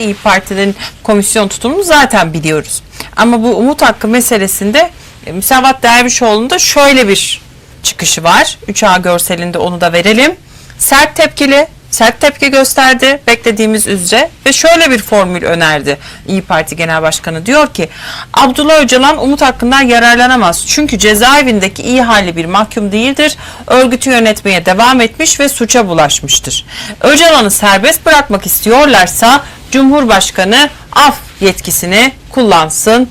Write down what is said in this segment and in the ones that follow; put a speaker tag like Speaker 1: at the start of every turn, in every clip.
Speaker 1: İyi Parti'nin komisyon tutumunu zaten biliyoruz. Ama bu umut hakkı meselesinde e, Müsavat Dervişoğlu'nda şöyle bir çıkışı var. 3A görselinde onu da verelim. Sert tepkili, sert tepki gösterdi beklediğimiz üzere ve şöyle bir formül önerdi. İyi Parti Genel Başkanı diyor ki Abdullah Öcalan umut hakkından yararlanamaz. Çünkü cezaevindeki iyi hali bir mahkum değildir. Örgütü yönetmeye devam etmiş ve suça bulaşmıştır. Öcalan'ı serbest bırakmak istiyorlarsa Cumhurbaşkanı af yetkisini kullansın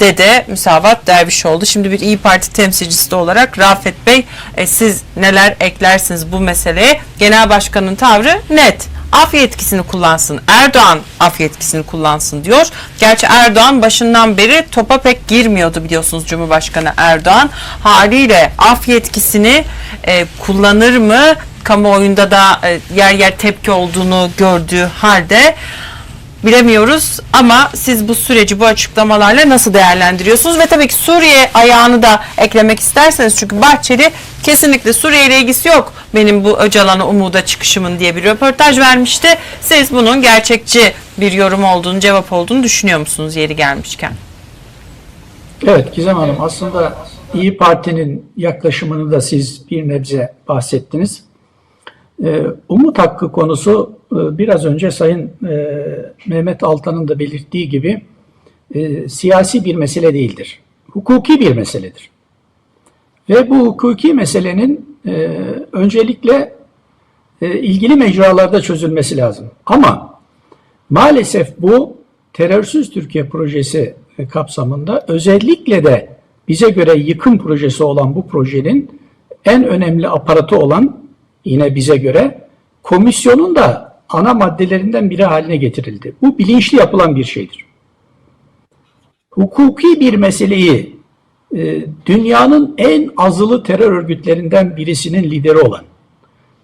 Speaker 1: dedi Müsavat Dervişoğlu. Şimdi bir İyi Parti temsilcisi de olarak Rafet Bey e, siz neler eklersiniz bu meseleye? Genel Başkanın tavrı net. Af yetkisini kullansın. Erdoğan af yetkisini kullansın diyor. Gerçi Erdoğan başından beri topa pek girmiyordu biliyorsunuz Cumhurbaşkanı Erdoğan. Haliyle af yetkisini e, kullanır mı? Kamuoyunda da e, yer yer tepki olduğunu gördüğü halde bilemiyoruz ama siz bu süreci bu açıklamalarla nasıl değerlendiriyorsunuz ve tabii ki Suriye ayağını da eklemek isterseniz çünkü Bahçeli kesinlikle Suriye ile ilgisi yok benim bu Öcalan'a umuda çıkışımın diye bir röportaj vermişti. Siz bunun gerçekçi bir yorum olduğunu, cevap olduğunu düşünüyor musunuz yeri gelmişken?
Speaker 2: Evet Gizem Hanım aslında İyi Parti'nin yaklaşımını da siz bir nebze bahsettiniz. Ee, umut hakkı konusu biraz önce Sayın e, Mehmet Altan'ın da belirttiği gibi e, siyasi bir mesele değildir. Hukuki bir meseledir. Ve bu hukuki meselenin e, öncelikle ilgili mecralarda çözülmesi lazım. Ama maalesef bu terörsüz Türkiye projesi kapsamında özellikle de bize göre yıkım projesi olan bu projenin en önemli aparatı olan yine bize göre komisyonun da ana maddelerinden biri haline getirildi. Bu bilinçli yapılan bir şeydir. Hukuki bir meseleyi e, dünyanın en azılı terör örgütlerinden birisinin lideri olan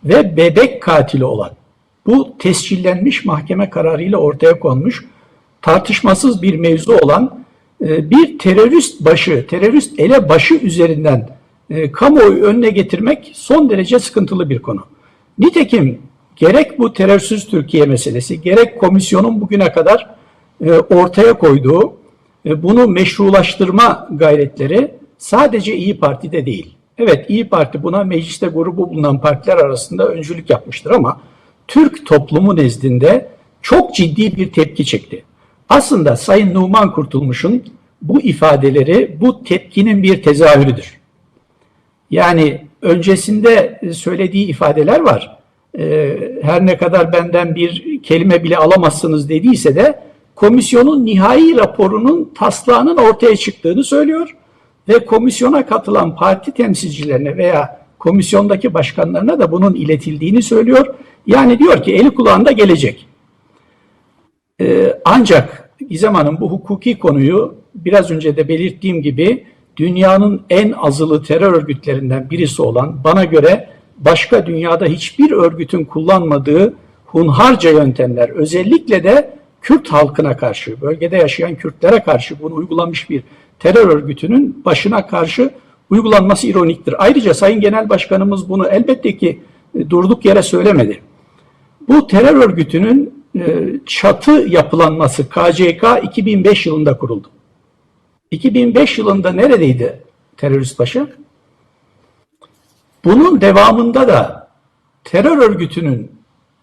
Speaker 2: ve bebek katili olan bu tescillenmiş mahkeme kararıyla ortaya konmuş tartışmasız bir mevzu olan e, bir terörist başı, terörist ele başı üzerinden e, kamuoyu önüne getirmek son derece sıkıntılı bir konu. Nitekim gerek bu terörsüz Türkiye meselesi, gerek komisyonun bugüne kadar e, ortaya koyduğu e, bunu meşrulaştırma gayretleri sadece İyi Parti'de değil. Evet İyi Parti buna mecliste grubu bulunan partiler arasında öncülük yapmıştır ama Türk toplumu nezdinde çok ciddi bir tepki çekti. Aslında Sayın Numan Kurtulmuş'un bu ifadeleri bu tepkinin bir tezahürüdür. Yani öncesinde söylediği ifadeler var. Ee, her ne kadar benden bir kelime bile alamazsınız dediyse de komisyonun nihai raporunun taslağının ortaya çıktığını söylüyor ve komisyona katılan parti temsilcilerine veya komisyondaki başkanlarına da bunun iletildiğini söylüyor. Yani diyor ki eli kulağında gelecek. Ee, ancak Gizem Hanım bu hukuki konuyu biraz önce de belirttiğim gibi dünyanın en azılı terör örgütlerinden birisi olan bana göre başka dünyada hiçbir örgütün kullanmadığı hunharca yöntemler özellikle de Kürt halkına karşı, bölgede yaşayan Kürtlere karşı bunu uygulamış bir terör örgütünün başına karşı uygulanması ironiktir. Ayrıca Sayın Genel Başkanımız bunu elbette ki e, durduk yere söylemedi. Bu terör örgütünün e, çatı yapılanması KCK 2005 yılında kuruldu. 2005 yılında neredeydi terörist başı? Bunun devamında da terör örgütünün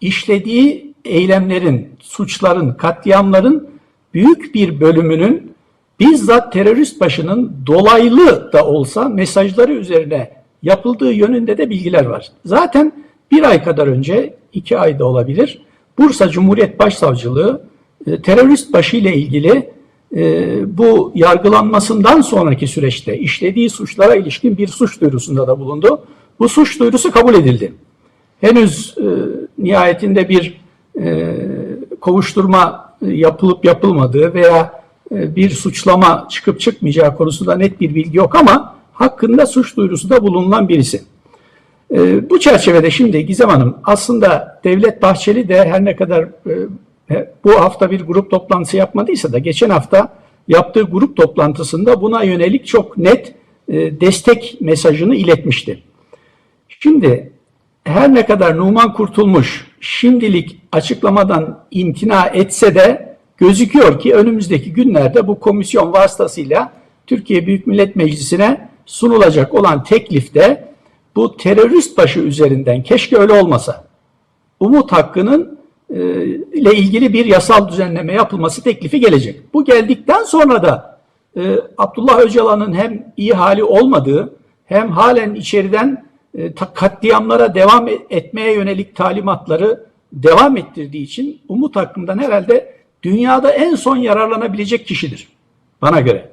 Speaker 2: işlediği eylemlerin, suçların, katliamların büyük bir bölümünün bizzat terörist başının dolaylı da olsa mesajları üzerine yapıldığı yönünde de bilgiler var. Zaten bir ay kadar önce, iki ayda olabilir, Bursa Cumhuriyet Başsavcılığı e, terörist başı ile ilgili e, bu yargılanmasından sonraki süreçte işlediği suçlara ilişkin bir suç duyurusunda da bulundu. Bu suç duyurusu kabul edildi. Henüz e, nihayetinde bir e, kovuşturma yapılıp yapılmadığı veya e, bir suçlama çıkıp çıkmayacağı konusunda net bir bilgi yok ama hakkında suç duyurusunda bulunan birisi. E, bu çerçevede şimdi Gizem Hanım aslında Devlet Bahçeli de her ne kadar e, bu hafta bir grup toplantısı yapmadıysa da geçen hafta yaptığı grup toplantısında buna yönelik çok net e, destek mesajını iletmişti. Şimdi her ne kadar Numan Kurtulmuş şimdilik açıklamadan imtina etse de gözüküyor ki önümüzdeki günlerde bu komisyon vasıtasıyla Türkiye Büyük Millet Meclisi'ne sunulacak olan teklifte bu terörist başı üzerinden keşke öyle olmasa umut hakkının e, ile ilgili bir yasal düzenleme yapılması teklifi gelecek. Bu geldikten sonra da e, Abdullah Öcalan'ın hem iyi hali olmadığı hem halen içeriden katliamlara devam e- etmeye yönelik talimatları devam ettirdiği için umut hakkından herhalde dünyada en son yararlanabilecek kişidir bana göre.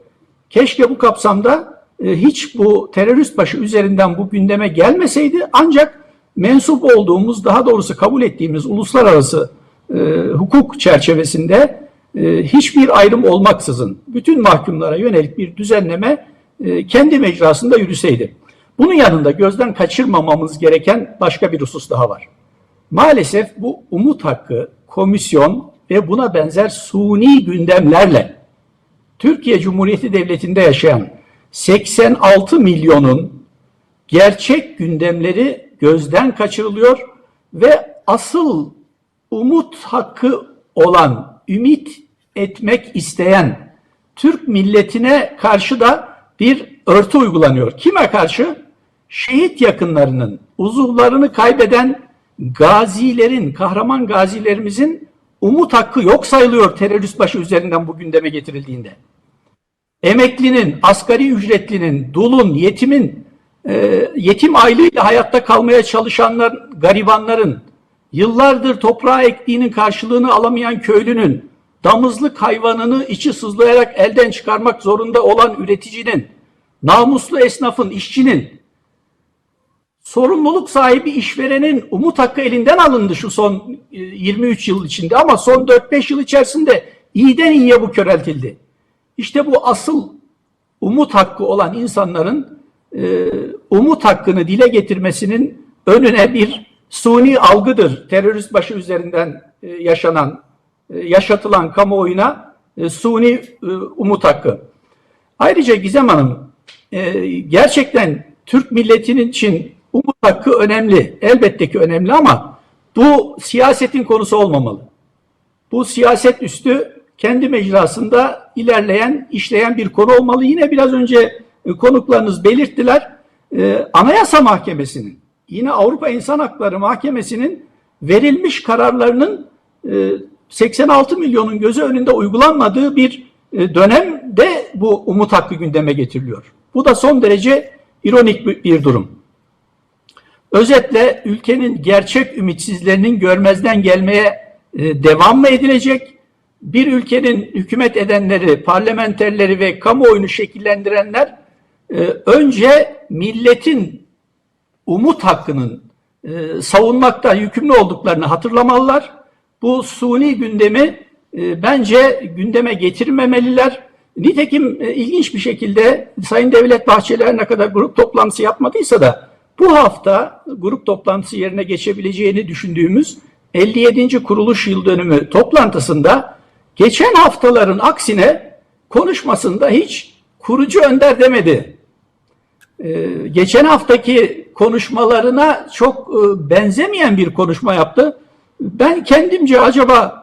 Speaker 2: Keşke bu kapsamda e, hiç bu terörist başı üzerinden bu gündeme gelmeseydi ancak mensup olduğumuz daha doğrusu kabul ettiğimiz uluslararası e, hukuk çerçevesinde e, hiçbir ayrım olmaksızın bütün mahkumlara yönelik bir düzenleme e, kendi mecrasında yürüseydi. Bunun yanında gözden kaçırmamamız gereken başka bir husus daha var. Maalesef bu umut hakkı, komisyon ve buna benzer suni gündemlerle Türkiye Cumhuriyeti Devleti'nde yaşayan 86 milyonun gerçek gündemleri gözden kaçırılıyor ve asıl umut hakkı olan, ümit etmek isteyen Türk milletine karşı da bir örtü uygulanıyor. Kime karşı? Şehit yakınlarının, uzuvlarını kaybeden gazilerin, kahraman gazilerimizin umut hakkı yok sayılıyor terörist başı üzerinden bu gündeme getirildiğinde emeklinin, asgari ücretlinin, dulun, yetimin, e, yetim aylığıyla hayatta kalmaya çalışanlar, garibanların, yıllardır toprağa ektiğinin karşılığını alamayan köylünün, damızlık hayvanını içi sızlayarak elden çıkarmak zorunda olan üreticinin, namuslu esnafın, işçinin, sorumluluk sahibi işverenin umut hakkı elinden alındı şu son e, 23 yıl içinde ama son 4-5 yıl içerisinde iyiden iyiye bu köreltildi. İşte bu asıl umut hakkı olan insanların e, umut hakkını dile getirmesinin önüne bir suni algıdır. Terörist başı üzerinden e, yaşanan, e, yaşatılan kamuoyuna e, suni e, umut hakkı. Ayrıca Gizem Hanım e, gerçekten Türk milletinin için umut hakkı önemli. Elbette ki önemli ama bu siyasetin konusu olmamalı. Bu siyaset üstü kendi mecrasında ilerleyen, işleyen bir konu olmalı. Yine biraz önce e, konuklarınız belirttiler. E, Anayasa Mahkemesi'nin, yine Avrupa İnsan Hakları Mahkemesi'nin verilmiş kararlarının e, 86 milyonun gözü önünde uygulanmadığı bir e, dönemde bu umut hakkı gündeme getiriliyor. Bu da son derece ironik bir- durum. Özetle ülkenin gerçek ümitsizlerinin görmezden gelmeye e, devam mı edilecek? Bir ülkenin hükümet edenleri, parlamenterleri ve kamuoyunu şekillendirenler e, önce milletin umut hakkının e, savunmaktan yükümlü olduklarını hatırlamalılar. Bu suni gündemi e, bence gündeme getirmemeliler. Nitekim e, ilginç bir şekilde Sayın Devlet Bahçeli ne kadar grup toplantısı yapmadıysa da bu hafta grup toplantısı yerine geçebileceğini düşündüğümüz 57. kuruluş yıl dönümü toplantısında geçen haftaların aksine konuşmasında hiç kurucu önder demedi. Ee, geçen haftaki konuşmalarına çok e, benzemeyen bir konuşma yaptı. Ben kendimce acaba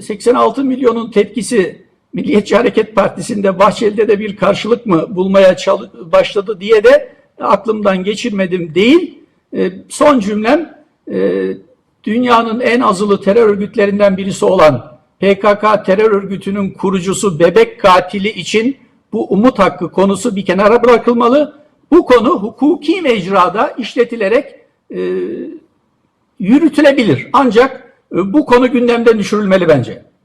Speaker 2: 86 milyonun tepkisi Milliyetçi Hareket Partisi'nde Bahçeli'de de bir karşılık mı bulmaya başladı diye de aklımdan geçirmedim değil. E, son cümlem e, dünyanın en azılı terör örgütlerinden birisi olan PKK terör örgütünün kurucusu bebek katili için bu umut hakkı konusu bir kenara bırakılmalı. Bu konu hukuki mecrada işletilerek e, yürütülebilir. Ancak bu konu gündemden düşürülmeli bence.